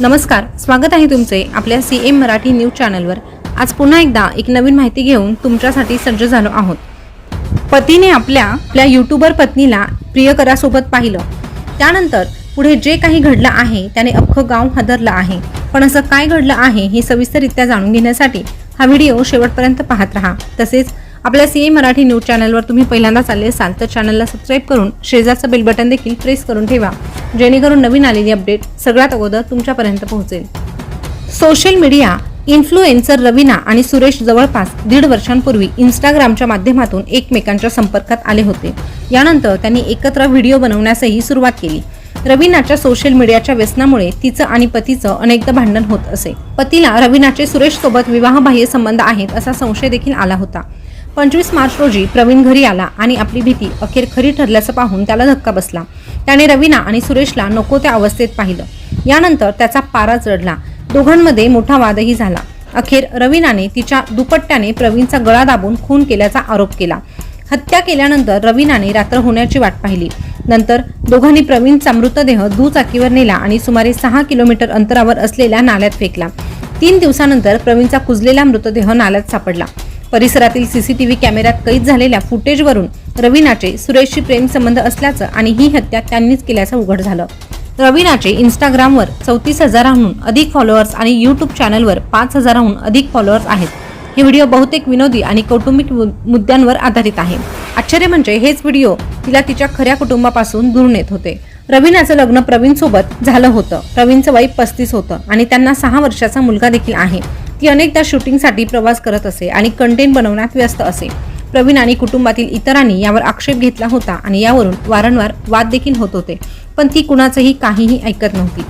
नमस्कार स्वागत आहे तुमचे आपल्या सी एम मराठी न्यूज चॅनलवर. आज पुन्हा एकदा एक नवीन माहिती घेऊन तुमच्यासाठी सज्ज झालो आहोत. पतीने आपल्या आपल्या युट्यूबर पत्नीला प्रियकरासोबत पाहिलं. त्यानंतर पुढे जे काही घडलं आहे त्याने अख्खं गाव हादरलं आहे. पण असं काय घडलं आहे हे सविस्तररित्या जाणून घेण्यासाठी हा व्हिडिओ शेवटपर्यंत पाहत राहा. तसेच आपल्या सी एम मराठी न्यूज चॅनलवर तुम्ही पहिल्यांदाच आले असाल तर चॅनलला सबस्क्राईब करून शेजारचं बेल बटन देखील प्रेस करून ठेवा. जेणेकरून नवीन आलेली अपडेट सगळ्यात अगोदर तुमच्यापर्यंत पोहोचेल. सोशल मीडिया इन्फ्लुएन्सर रवीना आणि सुरेश जवळपास दीड वर्षांपूर्वी इंस्टाग्रामच्या माध्यमातून एकमेकांच्या संपर्कात आले होते. यानंतर त्यांनी एकत्र व्हिडिओ बनवण्यासही सुरुवात केली. रवीनाच्या सोशल मीडियाच्या व्यसनामुळे तिचं आणि पतीचं अनेकदा भांडण होत असे. पतीला रवीनाचे सुरेश सोबत विवाहबाह्य संबंध आहेत असा संशय देखील आला होता. पंचवीस मार्च रोजी प्रवीण घरी आला आणि आपली भीती अखेर खरी ठरल्याचं पाहून त्याला धक्का बसला. त्याने रवीना आणि सुरेशला नको त्या अवस्थेत पाहिलं. यानंतर त्याचा पारा चढला दोघांमध्ये मोठा वादही झाला. अखेर रवीनाने तिच्या दुपट्ट्याने प्रवीणचा गळा दाबून खून केल्याचा आरोप केला. हत्या केल्यानंतर रवीनाने रात्र होण्याची वाट पाहिली. नंतर दोघांनी प्रवीणचा मृतदेह दुचाकीवर नेला आणि सुमारे सहा किलोमीटर अंतरावर असलेल्या नाल्यात फेकला. तीन दिवसानंतर प्रवीणचा कुजलेला मृतदेह नाल्यात सापडला. परिसरातील सीसीटीव्ही कॅमेऱ्यात कैद झालेल्या फुटेजवरून रवीनाचे सुरेशशी प्रेमसंबंध असल्याचं आणि ही हत्या त्यांनीच केल्याचं उघड झालं. रवीनाचे इंस्टाग्रामवर चौतीस हजारांहून अधिक फॉलोअर्स आणि यूट्यूब चॅनलवर पाच हजारांहून अधिक फॉलोअर्स आहेत. हे व्हिडिओ बहुतेक विनोदी आणि कौटुंबिक मु- मुद्द्यांवर आधारित आहे. आश्चर्य म्हणजे हेच व्हिडिओ तिला तिच्या खऱ्या कुटुंबापासून दूर नेत होते. रवीनाचं लग्न प्रवीण सोबत झालं होतं. प्रवीणचं वय पस्तीस होतं आणि त्यांना सहा वर्षाचा मुलगा देखील आहे. ती अनेकदा शूटिंगसाठी प्रवास करत असे आणि कंटेंट बनवण्यात व्यस्त असे. प्रवीण आणि कुटुंबातील इतरांनी यावर आक्षेप घेतला होता आणि यावरून वारंवार वाद देखील होत होते पण ती कुणाचंही काहीही ऐकत नव्हती.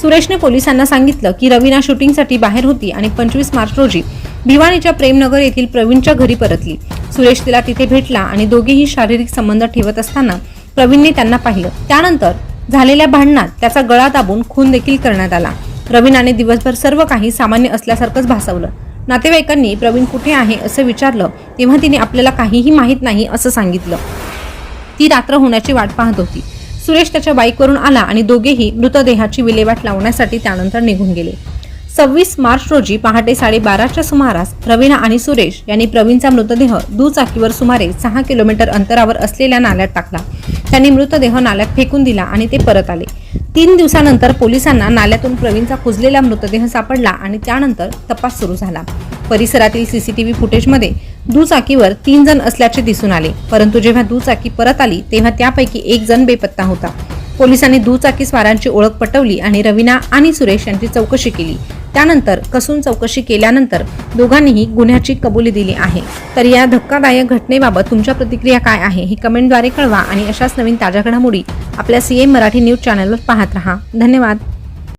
सुरेशने पोलिसांना सांगितलं की रवीना शूटिंगसाठी बाहेर होती आणि पंचवीस मार्च रोजी भिवानीच्या प्रेमनगर येथील प्रवीणच्या घरी परतली. सुरेश तिला तिथे भेटला आणि दोघेही शारीरिक संबंध ठेवत असताना प्रवीणने त्यांना पाहिलं. त्यानंतर झालेल्या भांडणात त्याचा गळा दाबून खून देखील करण्यात आला. प्रवीणाने दिवसभर सर्व काही सामान्य असल्यासारखंच भासवलं. नातेवाईकांनी प्रवीण कुठे आहे असं विचारलं तेव्हा तिने आपल्याला काहीही माहीत नाही असं सांगितलं. ती रात्र होण्याची वाट पाहत होती. सुरेश त्याच्या बाईकवरून आला आणि दोघेही मृतदेहाची विल्हेवाट लावण्यासाठी त्यानंतर निघून गेले. सव्वीस मार्च रोजी पहाटे साडेबाराच्या सुमारास रवीना आणि सुरेश यांनी प्रवीणचा मृतदेह दुचाकीवर सुमारे सहा किलोमीटर अंतरावर असलेल्या नाल्यात टाकला. त्यांनी मृतदेह नाल्यात फेकून दिला आणि ते परत आले. तीन दिवसानंतर पोलिसांना नाल्यातून प्रवीणचा कुजलेला मृतदेह सापडला आणि त्यानंतर तपास सुरू झाला. परिसरातील सीसीटीव्ही फुटेजमध्ये दुचाकीवर तीन जण असल्याचे दिसून आले. परंतु जेव्हा दुचाकी परत आली तेव्हा त्यापैकी एक जण बेपत्ता होता. पोलिसांनी दुचाकी स्वारांची ओळख पटवली आणि रवीना आणि सुरेश यांची चौकशी केली. त्यानंतर कसून चौकशी केल्यानंतर दोघांनीही गुन्ह्याची कबुली दिली आहे. तर या धक्कादायक घटनेबाबत तुमच्या प्रतिक्रिया काय आहे ही कमेंटद्वारे कळवा आणि अशाच नवीन ताज्या घडामोडी आपल्या सीएम मराठी न्यूज चॅनलवर पाहत रहा. धन्यवाद.